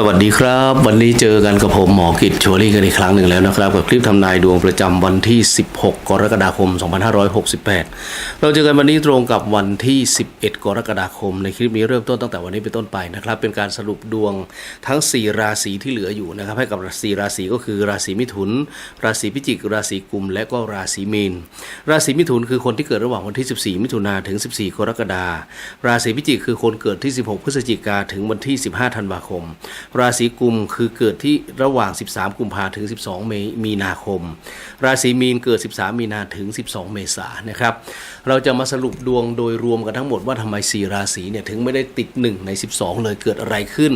สวัสดีครับ วันนี้เจอกันกับผมหมอกิจชัวรี่กันอีกครั้งหนึ่งแล้วนะครับ กับคลิปทำนายดวงประจำวันที่ 16 กรกฎาคม 2568 เราเจอกันวันนี้ตรงกับวันที่ 11 กรกฎาคม ในคลิปนี้เริ่มต้นตั้งแต่วันนี้เป็นต้นไปนะครับ เป็นการสรุปดวงทั้ง 4 ราศีที่เหลืออยู่นะครับ ให้กับ4ราศีก็คือราศีมิถุน ราศีพิจิก ราศีกุม และก็ราศีมีน ราศีมิถุนคือคนที่เกิดระหว่างวันที่ 14 มิถุนาถึง 14 กรกฎาราศีพิจิกคือคนเกิดที่ 16 พฤศจิกาถึงวันที่ 15 ธันวาคมราศีกุมคือเกิดที่ระหว่าง 13 กุมภาถึง 12เมมีนาคม ราศีมีนเกิด 13 มีนาถึง 12 เมษายนนะครับ เราจะมาสรุปดวงโดยรวมกันทั้งหมดว่าทำไม 4 ราศีเนี่ยถึงไม่ได้ติด 1 ใน 12 เลยเกิดอะไรขึ้น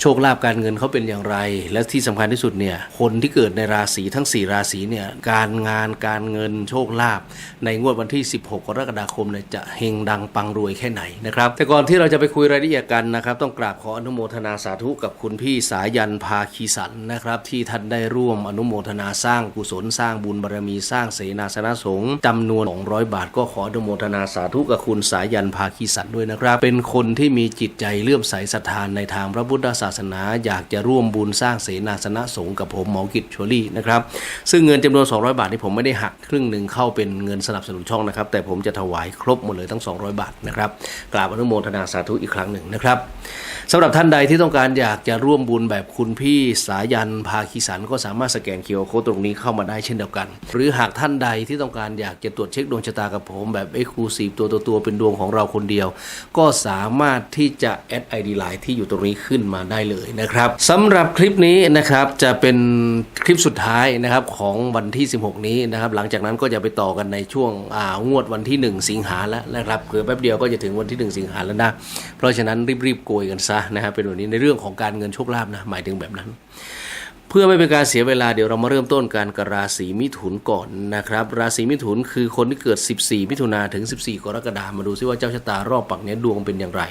โชคลาภการเงินเขาเป็นอย่างไร และที่สำคัญที่สุดเนี่ยคนที่เกิดในราศีทั้ง 4 ราศีเนี่ยการงานการเงินโชคลาภในงวดวันที่ 16 กรกฎาคมเนี่ยจะเฮงดังปังรวยแค่ไหนนะครับแต่ก่อนที่เราจะไปคุยรายละเอียดกันนะครับต้องกราบขออนุโมทนาสาธุกับคุณพี่สายันพาคีสันนะครับ ที่ท่านได้ร่วมอนุโมทนาสร้างกุศลสร้างบุญบารมีสร้างเสนาสนะสงฆ์จำนวน 200 บาท ก็ขออนุโมทนาสาธุกับคุณสายันพาคีสันด้วยนะครับ เป็นคนที่มีจิตใจเลื่อมใสศรัทธานในทางพระพุทธศาสนา อยากจะร่วมบุญสร้างเสนาสนะสงฆ์กับผมหมอกิจชวลี่นะครับซึ่งเงินจำนวน 200 บาทนี่ผมไม่ได้หักครึ่งหนึ่งเข้าเป็นเงินสนับสนุนช่องนะครับ แต่ผมจะถวายครบหมดเลยทั้ง 200 บาทนะครับกราบอนุโมทนาสาธุอีกครั้งหนึ่งนะครับสำหรับท่านใดที่ต้องการอยากจะะร่วมบุญแบบคุณพี่สายันพาคีสันก็สามารถสแกนเคียวโคตรงนี้เข้ามาได้เช่นเดียวกัน หรือหากท่านใดที่ต้องการอยากจะตรวจเช็คดวงชะตากับผมแบบเอ็กซ์คลูซีฟตัวตัวตัวเป็นดวงของเราคนเดียว ก็สามารถที่จะแอดไอดีไลน์ที่อยู่ตรงนี้ขึ้นมาได้เลยนะครับสำหรับคลิปนี้นะครับจะเป็นคลิปสุดท้ายนะครับของวันที่ 16 นี้นะครับหลังจากนั้นก็จะไปต่อกันในช่วงอ่างวดวันที่ 1 สิงหาแล้วนะครับเผื่อแป๊บเดียวก็จะถึงวันที่ 1 สิงหาแล้วนะเพราะฉะนั้นรีบๆโกยกันซะนะครับเป็นวันนี้ในเรื่องของการเงินโชคลาภนะหมายถึงแบบนั้น เพื่อไม่เป็นการเสียเวลาเดี๋ยวเรามาเริ่มต้นการกับราศีมิถุนก่อนนะครับ ราศีมิถุนคือคนที่เกิด 14 มิถุนาถึง 14 กรกฎาคมมาดูซิว่าเจ้าชะตารอบปักเนี้ยดวงเป็นอย่างไร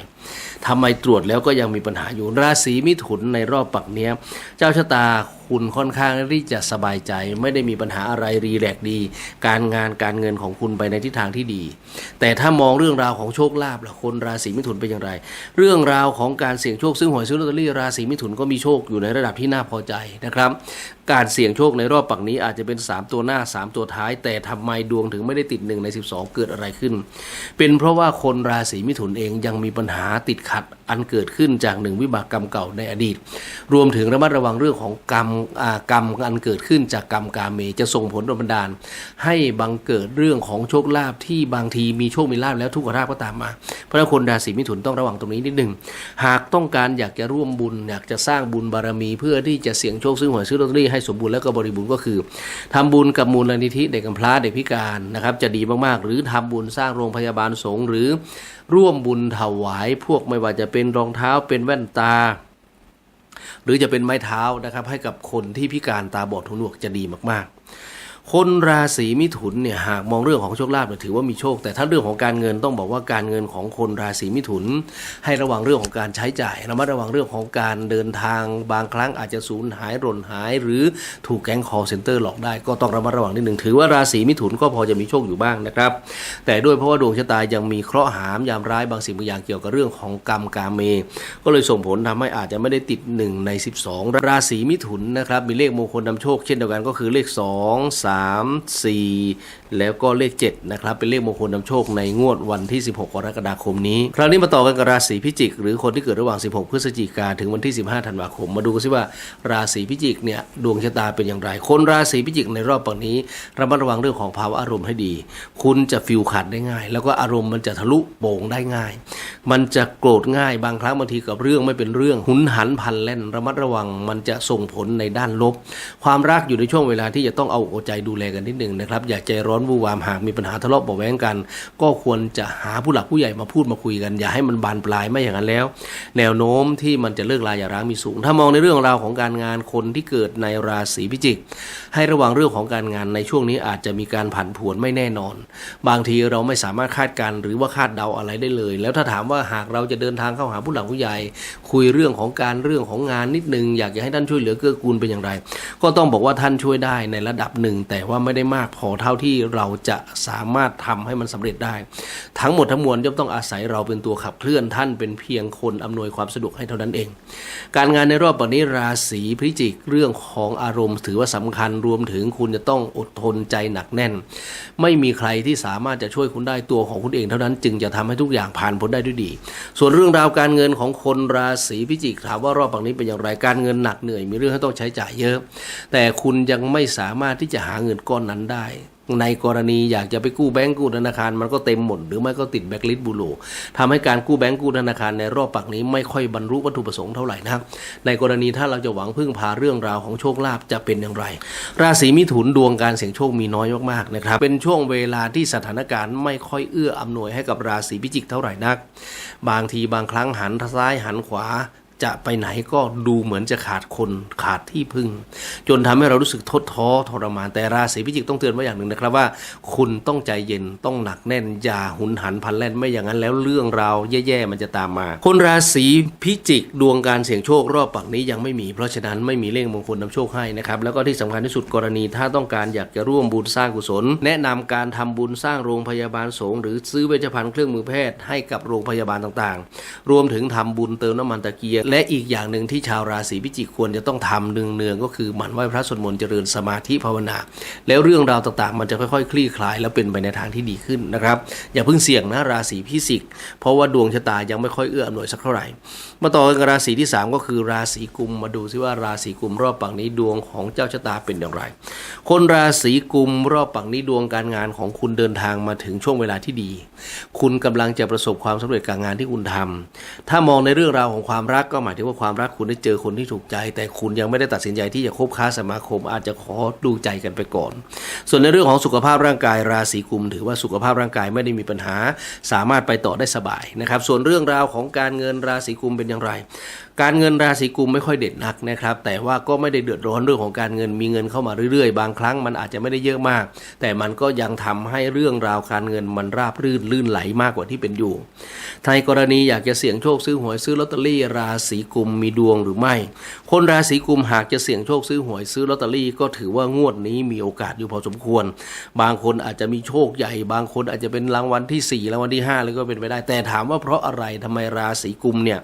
ทำไมตรวจแล้วก็ยังมีปัญหาอยู่ราศีมิถุนในรอบปักเนี้ยเจ้าชะตาคุณค่อนข้างที่จะสบายใจ ไม่ได้มีปัญหาอะไรรีแลกดี การงานการเงินของคุณไปในทิศทางที่ดี แต่ถ้ามองเรื่องราวของโชคลาภล่ะคนราศีมิถุนเป็นอย่างไร เรื่องราวของการเสี่ยงโชคซึ่งหวยซื้อลอตเตอรี่ราศีมิถุนก็มีโชคอยู่ในระดับที่น่าพอใจนะครับ การเสี่ยงโชคในรอบปักนี้อาจจะเป็น 3 ตัวหน้า 3 ตัวท้าย แต่ทำไมดวงถึงไม่ได้ติด 1 ใน 12 เกิดอะไรขึ้น เป็นเพราะว่าคนราศีมิถุนเองยังมีปัญหาติดขัดอันเกิดขึ้นจากหนึ่งวิบากกรรมเก่าในอดีต รวมถึงระมัดระวังเรื่องของกรรมกรรมอันเกิดขึ้นจากกรรมกาเมจะส่งผลโดนบันดาล ให้บังเกิดเรื่องของโชคลาภที่บางทีมีโชคมีลาภแล้วทุกขลาภก็ตามมา เพราะฉะนั้นคนราศีมิถุนต้องระวังตรงนี้นิดหนึ่งหากต้องการอยากจะร่วมบุญอยากจะสร้างบุญบารมีเพื่อที่จะเสี่ยงโชคซื้อหวยซื้อลอตเตอรี่ให้สมบูรณ์และก็บริบูรณ์ก็คือทำบุญกับมูลนิธิเด็กกำพร้าเด็กพิการนะครับจะดีมากๆ หรือทำบุญสร้างโรงพยาบาลสงฆ์หรือร่วมบุญถวายพวกไม่ว่าจะเป็นรองเท้าเป็นแว่นตาหรือจะเป็นไม้เท้านะครับให้กับคนที่พิการตาบอดหูหนวกจะดีมากๆ คนราศีมิถุนเนี่ยหากมองเรื่องของโชคลาภเนี่ยถือว่ามีโชค แต่ถ้าเรื่องของการเงินต้องบอกว่าการเงินของคนราศีมิถุน ให้ระวังเรื่องของการใช้จ่ายระมัดระวังเรื่องของการเดินทาง บางครั้งอาจจะสูญหายหล่นหาย หรือถูกแก๊งคอร์เซนเตอร์หลอกได้ก็ต้องระมัดระวังนิดหนึ่งถือว่าราศีมิถุนก็พอจะมีโชคอยู่บ้างนะครับ แต่ด้วยเพราะว่าดวงชะตายังมีเคราะห์หามยามร้ายบางสิ่งบางอย่างเกี่ยวกับเรื่องของกรรมกาเม ก็เลยส่งผลทำให้อาจจะไม่ได้ติด1ใน 12 ราศีมิถุนนะครับมีเลขมงคลนำโชคเช่นเดียวกันก็คือเลข 2 3 4 แล้วก็เลข 7 นะครับ เป็นเลขมงคลนำโชคในงวดวันที่ 16 กรกฎาคมนี้ คราวนี้มาต่อกันกับราศีพิจิก หรือคนที่เกิดระหว่าง 16 พฤศจิกาถึงวันที่ 15 ธันวาคม มาดูกันสิว่าราศีพิจิกเนี่ยดวงชะตาเป็นอย่างไร คนราศีพิจิกในรอบปังนี้ระมัดระวังเรื่องของภาวะอารมณ์ให้ดี คุณจะฟิลขาดได้ง่าย แล้วก็อารมณ์มันจะทะลุโป่งได้ง่าย มันจะโกรธง่ายบางครั้งบางทีกับเรื่องไม่เป็นเรื่องหุนหันพันแล่นระมัดระวังมันจะส่งผลในด้านลบ ความรักอยู่ในช่วงเวลาที่จะต้องเอาอกเอาใจดูแลกันนิดหนึ่งนะครับอย่าใจร้อนวู่วามหากมีปัญหาทะเลาะเบาะแว้งกัน ก็ควรจะหาผู้หลักผู้ใหญ่มาพูดมาคุยกัน อย่าให้มันบานปลายไม่อย่างนั้นแล้ว แนวโน้มที่มันจะเลิกลาอย่าร้างมีสูง ถ้ามองในเรื่องราวของการงานคนที่เกิดในราศีพิจิก ให้ระวังเรื่องของการงานในช่วงนี้อาจจะมีการผันผวนไม่แน่นอน บางทีเราไม่สามารถคาดการณ์หรือว่าคาดเดาอะไรได้เลย แล้วถ้าถามว่าหากเราจะเดินทางเข้าหาผู้หลักผู้ใหญ่ คุยเรื่องของการเรื่องของงานนิดนึงอยากจะให้ท่านช่วยเหลือเกื้อกูลเป็นอย่างไร ก็ต้องบอกว่าท่านช่วยได้ในระดับหนึ่งแต่ว่าไม่ได้มากพอเท่าที่เราจะสามารถทำให้มันสำเร็จได้ ทั้งหมดทั้งมวลย่อมต้องอาศัยเราเป็นตัวขับเคลื่อนท่านเป็นเพียงคนอำนวยความสะดวกให้เท่านั้นเอง การงานในรอบวันนี้ราศีพิจิกเรื่องของอารมณ์ถือว่าสำคัญรวมถึงคุณจะต้องอดทนใจหนักแน่น ไม่มีใครที่สามารถจะช่วยคุณได้ตัวของคุณเองเท่านั้น จึงจะทำให้ทุกอย่างผ่านพ้นได้ด้วยดี ส่วนเรื่องราวการเงินของคนราศีพิจิกถามว่ารอบวันนี้เป็นอย่างไรการเงินหนักเหนื่อยมีเรื่องให้ต้องใช้จ่ายเยอะ แต่คุณยังไม่สามารถที่จะหาเงินก้อนนั้นได้ ในกรณีอยากจะไปกู้แบงก์กู้ธนาคารมันก็เต็มหมดหรือไม่ก็ติดแบล็คลิสต์บูโรทำให้การกู้แบงก์กู้ธนาคารในรอบปักนี้ไม่ค่อยบรรลุวัตถุประสงค์เท่าไหร่นะครับในกรณีถ้าเราจะหวังพึ่งพาเรื่องราวของโชคลาภจะเป็นอย่างไร ราศีมิถุนดวงการเสี่ยงโชคมีน้อยมากๆนะครับเป็นช่วงเวลาที่สถานการณ์ไม่ค่อยเอื้ออำนวยให้กับราศีพิจิกเท่าไหร่นัก บางทีบางครั้งหันซ้ายหันขวา จะไปไหนก็ดูเหมือนจะขาดคนขาดที่พึ่ง จนทำให้เรารู้สึกทดท้อทรมานแต่ราศีพิจิกต้องเตือนไว้อย่างหนึ่งนะครับว่า คุณต้องใจเย็นต้องหนักแน่นอย่าหุนหันพลันแล่นไม่อย่างนั้นแล้วเรื่องราวแย่ๆมันจะตามมา คนราศีพิจิกดวงการเสี่ยงโชครอบปักนี้ยังไม่มี เพราะฉะนั้นไม่มีเลขมงคลนำโชคให้นะครับแล้วก็ที่สำคัญที่สุดกรณีถ้าต้องการอยากจะร่วมบุญสร้างกุศล แนะนำการทำบุญสร้างโรงพยาบาลสงฆ์หรือซื้อเวชภัณฑ์เครื่องมือแพทย์ให้กับโรงพยาบาลต่างๆ รวมถึงทำบุญเติมน้ำมันตะเกียงและอีกอย่างหนึ่งที่ชาวราศีพิจิกควรจะต้องทำเนืองๆก็คือหมั่นไหว้พระสวดมนต์เจริญสมาธิภาวนา แล้วเรื่องราวต่างๆ มันจะค่อยๆ คลี่คลาย แล้วเป็นไปในทางที่ดีขึ้นนะครับ อย่าเพิ่งเสี่ยงนะราศีพิจิก เพราะว่าดวงชะตายังไม่ค่อยเอื้ออำนวยสักเท่าไหร่ มาต่อกันราศีที่ 3 ก็คือราศีกุมมาดูซิว่าราศีกุมรอบปังนี้ดวงของเจ้าชะตาเป็นอย่างไร คนราศีกุมรอบปังนี้ดวงการงานของคุณเดินทางมาถึงช่วงเวลาที่ดี คุณกำลังจะประสบความสำเร็จกับงานที่คุณทำถ้ามองในเรื่องราวของความรักก็หมายถึงว่าความรักคุณได้เจอคนที่ถูกใจ แต่คุณยังไม่ได้ตัดสินใจที่จะคบค้าสมาคม อาจจะขอดูใจกันไปก่อน ส่วนในเรื่องของสุขภาพร่างกายราศีกุม ถือว่าสุขภาพร่างกายไม่ได้มีปัญหา สามารถไปต่อได้สบายนะครับ ส่วนเรื่องราวของการเงินราศีกุมเป็นอย่างไร การเงินราศีกุมไม่ค่อยเด่นนักนะครับ แต่ว่าก็ไม่ได้เดือดร้อนเรื่องของการเงินมีเงินเข้ามาเรื่อยๆ บางครั้งมันอาจจะไม่ได้เยอะมาก แต่มันก็ยังทำให้เรื่องราวการเงินมันราบรื่นลื่นไหลมากกว่าที่เป็นอยู่ในกรณีอยากจะเสี่ยงโชคซื้อหวยซื้อลอตเตอรี่ราศีกุมมีดวงหรือไม่ คนราศีกุมหากจะเสี่ยงโชคซื้อหวยซื้อลอตเตอรี่ก็ถือว่างวดนี้มีโอกาสอยู่พอสมควร บางคนอาจจะมีโชคใหญ่ บางคนอาจจะเป็นรางวัลที่4รางวัลที่5เลยก็เป็นไปได้ แต่ถามว่าเพราะอะไรทำไมราศีกุมเนี่ย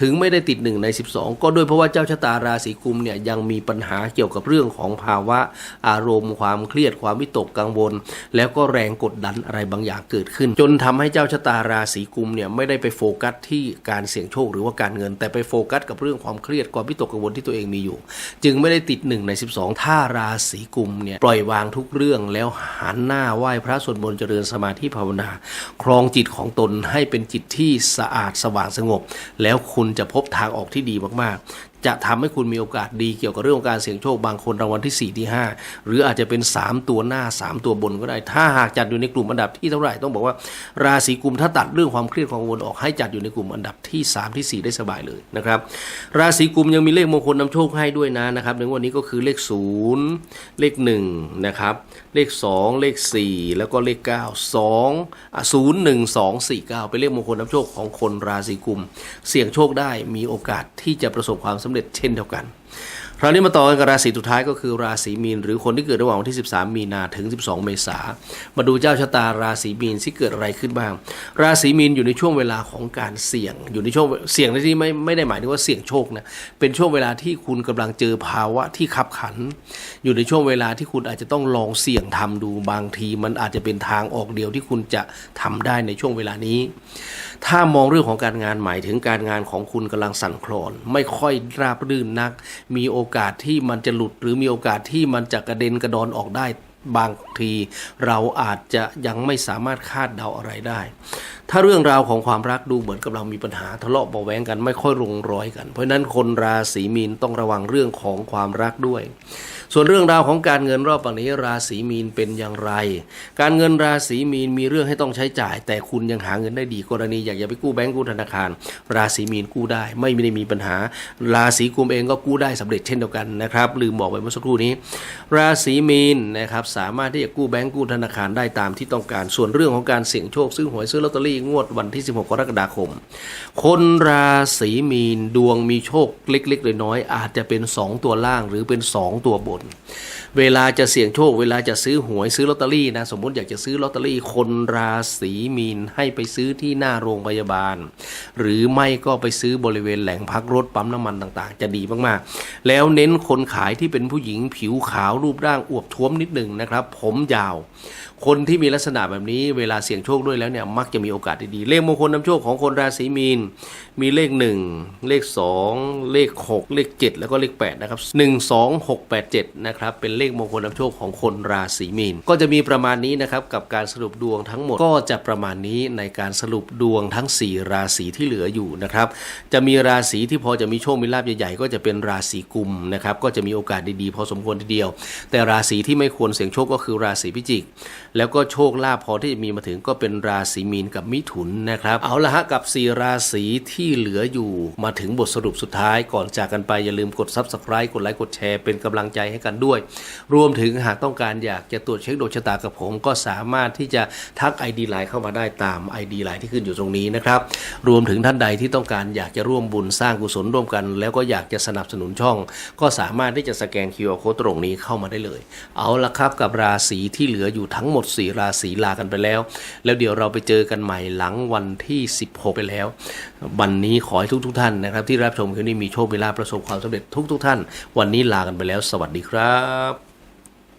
ถึงไม่ได้ติดหนึ่ง1 ใน 12 ก็ด้วยเพราะว่าเจ้าชะตาราศีกุมเนี่ยยังมีปัญหาเกี่ยวกับเรื่องของภาวะอารมณ์ ความเครียดความวิตกกังวล แล้วก็แรงกดดันอะไรบางอย่างเกิดขึ้น จนทำให้เจ้าชะตาราศีกุมเนี่ยไม่ได้ไปโฟกัสที่การเสี่ยงโชคหรือว่าการเงิน แต่ไปโฟกัสกับเรื่องความเครียดความวิตกกังวลที่ตัวเองมีอยู่ จึงไม่ได้ติด 1 ใน 12 ถ้าราศีกุมเนี่ยปล่อยวางทุกเรื่องแล้วหันหน้าไหว้พระสวดมนต์เจริญสมาธิภาวนา ครองจิตของตนให้เป็นจิตที่สะอาดสว่างสงบ แล้วคุณจะพบทางออกที่ดีมาก จะทำให้คุณมีโอกาสดีเกี่ยวกับเรื่องของการเสี่ยงโชคบางคนรางวัลที่ 4 ที่ 5 หรืออาจจะเป็น 3 ตัวหน้า 3 ตัวบนก็ได้ ถ้าหากจัดอยู่ในกลุ่มอันดับที่เท่าไหร่ต้องบอกว่าราศีกุมถ้าตัดเรื่องความเครียดความกังวลออกให้จัดอยู่ในกลุ่มอันดับที่ 3 ที่ 4 ได้สบายเลยนะครับ ราศีกุมยังมีเลขมงคลนำโชคให้ด้วยนะนะครับในวันนี้ก็คือเลข 0 เลข1นะครับเลข 2 เลข 4 แล้วก็เลข 9 2อะ0 1 2 4 9 เป็นเลขมงคลนำโชคของคนราศีกุม เสี่ยงโชคได้มีโอกาสที่จะประสบความสำเร็จเช่นเดียวกันคราวนี้มาต่อกันกับราศีสุดท้ายก็คือราศีมีน หรือคนที่เกิดระหว่างวันที่ 13 มีนาถึง 12 เมษามาดูเจ้าชะตาราศีมีนที่เกิดอะไรขึ้นบ้าง ราศีมีนอยู่ในช่วงเวลาของการเสี่ยง อยู่ในช่วงเสี่ยงในที่ไม่ไม่ได้หมายถึงว่าเสี่ยงโชคนะเป็นช่วงเวลาที่คุณกำลังเจอภาวะที่ขับขัน อยู่ในช่วงเวลาที่คุณอาจจะต้องลองเสี่ยงทำดูบางที มันอาจจะเป็นทางออกเดียวที่คุณจะทำได้ในช่วงเวลานี้ ถ้ามองเรื่องของการงานหมายถึงการงานของคุณกำลังสั่นคลอน ไม่ค่อยราบรื่นนัก มีโอกาสที่มันจะหลุด หรือมีโอกาสที่มันจะกระเด็นกระดอนออกได้บางทีเราอาจจะยังไม่สามารถคาดเดาอะไรได้ ถ้าเรื่องราวของความรักดูเหมือนกำลังมีปัญหาทะเลาะเบาแวงกันไม่ค่อยลงรอยกัน เพราะนั้นคนราศีมีนต้องระวังเรื่องของความรักด้วย ส่วนเรื่องราวของการเงินรอบปังนี้ราศีมีนเป็นอย่างไร การเงินราศีมีนมีเรื่องให้ต้องใช้จ่าย แต่คุณยังหาเงินได้ดีกรณีอยากจะไปกู้แบงก์กู้ธนาคาร ราศีมีนกู้ได้ ไม่ได้มีปัญหา ราศีกุมเองก็กู้ได้สำเร็จเช่นเดียวกันนะครับลืมบอกไปเมื่อสักครู่นี้ ราศีมีนนะครับสามารถที่จะกู้แบงก์กู้ธนาคารได้ตามที่ต้องการส่วนเรื่องของการเสี่ยงโชคซื้อหวยซื้อลอตเตอรี่งวดวันที่ 16 กรกฎาคม คนราศีมีนดวงมีโชคเล็กๆน้อยๆอาจจะเป็น 2 ตัวล่างหรือเป็น 2 ตัวบน сьогодні. เวลาจะเสี่ยงโชค เวลาจะซื้อหวยซื้อลอตเตอรี่นะสมมติอยากจะซื้อลอตเตอรี่คนราศีมีนให้ไปซื้อที่หน้าโรงพยาบาล หรือไม่ก็ไปซื้อบริเวณแหล่งพักรถปั๊มน้ำมันต่างๆ จะดีมากๆ แล้วเน้นคนขายที่เป็นผู้หญิงผิวขาวรูปร่างอวบท้วมนิดหนึ่งนะครับ ผมยาว คนที่มีลักษณะแบบนี้เวลาเสี่ยงโชคด้วยแล้วเนี่ยมักจะมีโอกาสดีๆเลขมงคลนำโชคของคนราศีมีนมีเลข 1 เลข 2 เลข 6 เลข 7 แล้วก็เลข8นะครับ1 2 6 8 7นะครับเป็นเลขมงคลนำโชคของคนราศีมีน ก็จะมีประมาณนี้นะครับกับการสรุปดวงทั้งหมดก็จะประมาณนี้ในการสรุปดวงทั้ง 4 ราศีที่เหลืออยู่นะครับ จะมีราศีที่พอจะมีโชคมีลาภใหญ่ๆ ก็จะเป็นราศีกุมนะครับก็จะมีโอกาสดีๆ พอสมควรทีเดียว แต่ราศีที่ไม่ควรเสี่ยงโชคก็คือราศีพิจิก แล้วก็โชคลาภพอที่จะมีมาถึงก็เป็นราศีมีนกับมิถุนนะครับ เอาละฮะกับ 4 ราศีที่เหลืออยู่มาถึงบทสรุปสุดท้ายก่อนจากกันไปอย่าลืมกด Subscribe กดไลค์กดแชร์เป็นกำลังใจให้กันด้วยรวมถึงหากต้องการอยากจะตรวจเช็คดวงชะตากับผม ก็สามารถที่จะทัก ID ไลน์เข้ามาได้ตาม ID ไลน์ที่ขึ้นอยู่ตรงนี้นะครับ รวมถึงท่านใดที่ต้องการอยากจะร่วมบุญสร้างกุศลร่วมกัน แล้วก็อยากจะสนับสนุนช่อง ก็สามารถที่จะสแกน QR Code ตรงนี้เข้ามาได้เลย เอาละครับกับราศีที่เหลืออยู่ทั้งหมด 4 ราศีลากันไปแล้ว แล้วเดี๋ยวเราไปเจอกันใหม่หลังวันที่ 16 ไปแล้ว วันนี้ขอให้ทุกทท่านนะครับที่รับชมคลิปนี้มีโชคมีลาภประสบความสำเร็จทุกทท่าน วันนี้ลากันไปแล้ว สวัสดีครับ